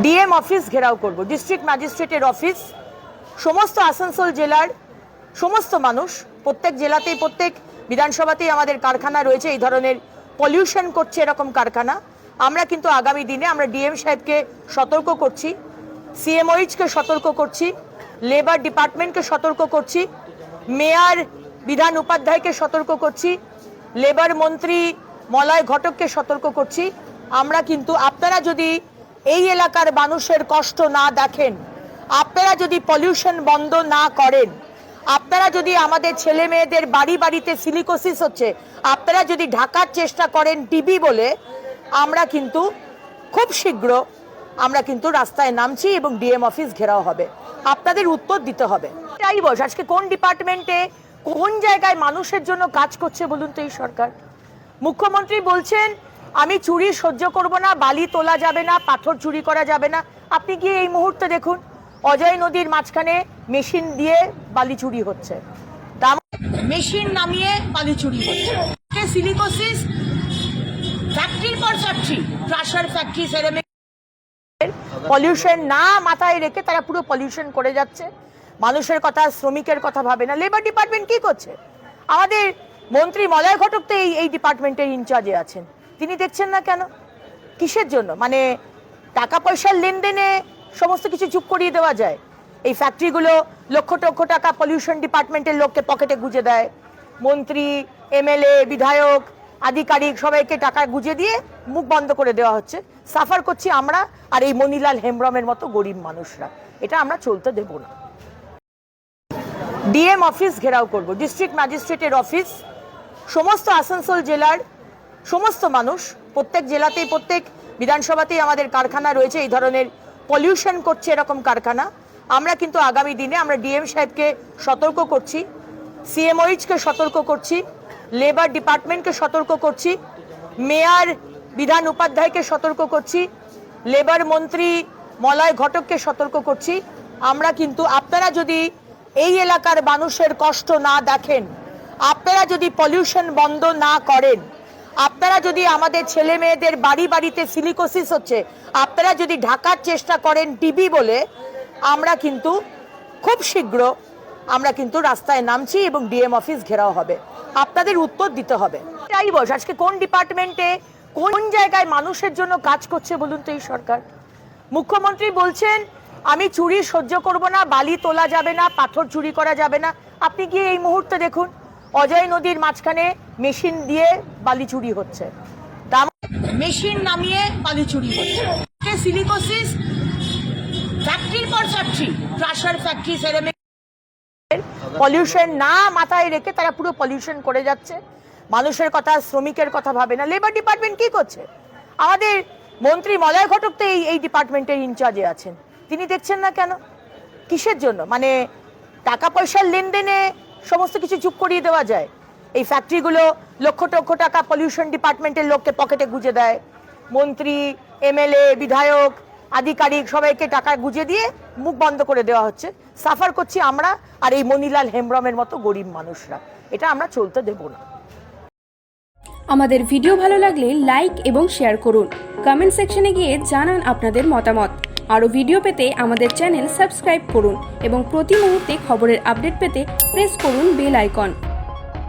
DM office ঘেরাও করব district ম্যাজিস্ট্রেটের অফিস সমস্ত আসানসোল জেলার সমস্ত মানুষ, প্রত্যেক জেলাতেই প্রত্যেক বিধানসভাতেই আমাদের কারখানা রয়েছে, এই ধরনের পলিউশন করছে এরকম কারখানা। আমরা কিন্তু আগামী দিনে আমরা ডিএম সাহেবকে সতর্ক করছি সিএমওইচকে সতর্ক করছি লেবার ডিপার্টমেন্টকে সতর্ক করছি মেয়র বিধান উপাধ্যায়কে সতর্ক করছি লেবার মন্ত্রী মলয় ঘটককে সতর্ক করছি। আমরা কিন্তু, আপনারা যদি এই এলাকার মানুষের কষ্ট না দেখেন। আপনারা যদি পলিউশন বন্ধ না করেন, আপনারা যদি আমাদের ছেলে মেয়েদের বাড়ি বাড়িতে সিলিকোসিস হচ্ছে, আপনারা যদি ঢাকার চেষ্টা করেন টিবি বলে, আমরা কিন্তু খুব শীঘ্র আমরা কিন্তু রাস্তায় নামছি এবং ডিএম অফিস ঘেরাও হবে। আপনাদের উত্তর দিতে হবে। তাই বস, আজকে কোন ডিপার্টমেন্টে কোন জায়গায় মানুষের জন্য কাজ করছে বলুন তো এই সরকার? মুখ্যমন্ত্রী বলছেন আমি চুরি সহ্য করব না বালি তোলা যাবে না পাথর চুরি করা যাবে না। আপনি গিয়ে এই মুহূর্তে দেখুন অজয় নদীর মাঝখানে মেশিন দিয়ে বালি চুরি হচ্ছে। মেশিন নামিয়ে বালি চুরি হচ্ছে। সিলিকোসিস? ফ্যাক্টরির পর factory. Crusher factory ceramic pollution না মাথায় রেখে তারা পুরো পলিউশন করে যাচ্ছে। মানুষের কথা শ্রমিকের কথা ভাবে না। লেবার ডিপার্টমেন্ট কি করছে? আমাদের মন্ত্রী মলয় ঘটক তো এই এই ডিপার্টমেন্টের ইনচার্জে আছেন। তিনি দেখছেন না কেন? কিসের জন্য? মানে টাকা পয়সার লেনদেনে সমস্ত কিছু চুপ করিয়ে দেওয়া যায়। এই ফ্যাক্টরিগুলো লক্ষ লক্ষ টাকা পলিউশন ডিপার্টমেন্টের লোককে পকেটে গুঁজে দেয়। মন্ত্রী এমএলএ বিধায়ক, আধিকারিক সবাইকে টাকা গুঁজে দিয়ে মুখ বন্ধ করে দেওয়া হচ্ছে। সাফার করছি আমরা আর এই মনিলাল হেমব্রমের মতো গরিব মানুষরা। এটা আমরা চলতে দেব না। ডিএম অফিস ঘেরাও করব। ডিস্ট্রিক্ট ম্যাজিস্ট্রেটের অফিস সমস্ত আসানসোল জেলার সমস্ত মানুষ, প্রত্যেক জেলাতেই, প্রত্যেক বিধানসভাতেই আমাদের কারখানা রয়েছে, এই ধরনের পলিউশন করছে এরকম কারখানা। আমরা কিন্তু আগামী দিনে আমরা ডিএম সাহেবকে সতর্ক করছি সিএমওইচকে সতর্ক করছি লেবার ডিপার্টমেন্টকে সতর্ক করছি মেয়র বিধান উপাধ্যায়কে সতর্ক করছি লেবার মন্ত্রী মলয় ঘটককে সতর্ক করছি। আমরা কিন্তু, আপনারা যদি এই এলাকার মানুষের কষ্ট না দেখেন, আপনারা যদি পলিউশন বন্ধ না করেন আপনারা যদি আমাদের ছেলে মেয়েদের বাড়ি বাড়িতে সিলিকোসিস হচ্ছে, আপনারা যদি ঢাকার চেষ্টা করেন টিবি বলে, আমরা কিন্তু খুব শীঘ্র আমরা কিন্তু রাস্তায় নামছি এবং ডিএম অফিস ঘেরাও হবে। আপনাদের উত্তর দিতে হবে। তাই বস, আজকে কোন ডিপার্টমেন্টে কোন জায়গায় মানুষের জন্য কাজ করছে বলুন তো এই সরকার? মুখ্যমন্ত্রী বলছেন, আমি চুরি সহ্য করব না, বালি তোলা যাবে না, পাথর চুরি করা যাবে না। আপনি গিয়ে এই মুহূর্তে দেখুন, অজয় নদীর মাঝখানে মেশিন দিয়ে বালি চুরি হচ্ছে। মেশিন নামিয়ে বালি চুরি হচ্ছে। সিলিকোসিস? ফ্যাক্টরির পর factory. Crusher factory ceramic pollution না মাথায় রেখে তারা পুরো পলিউশন করে যাচ্ছে। মানুষের কথা শ্রমিকের কথা ভাবে না। লেবার ডিপার্টমেন্ট কি করছে? আমাদের মন্ত্রী মলয় ঘটক তো এই এই ডিপার্টমেন্টের ইনচার্জে আছেন। তিনি দেখছেন না কেন? কিসের জন্য? মানে টাকা পয়সার লেনদেনে সমস্ত কিছু চুপ করিয়ে দেওয়া যায়। এই ফ্যাক্টরিগুলো লক্ষ লক্ষ টাকা পলিউশন ডিপার্টমেন্টের লোককে পকেটে গুঁজে দেয়। মন্ত্রী এমএলএ বিধায়ক, আধিকারিক সবাইকে টাকা গুজে দিয়ে মুখ বন্ধ করে দেওয়া হচ্ছে। সাফার করছি আমরা আর এই মনিলাল হেমব্রমের মতো গরিব মানুষরা। এটা আমরা চলতে দেব না। আমাদের ভিডিও ভালো লাগলে লাইক এবং শেয়ার করুন। কমেন্ট সেকশনে গিয়ে জানান আপনাদের মতামত। আরও ভিডিও পেতে আমাদের চ্যানেল সাবস্ক্রাইব করুন এবং প্রতি মুহূর্তে খবরের আপডেট পেতে প্রেস করুন বেল আইকন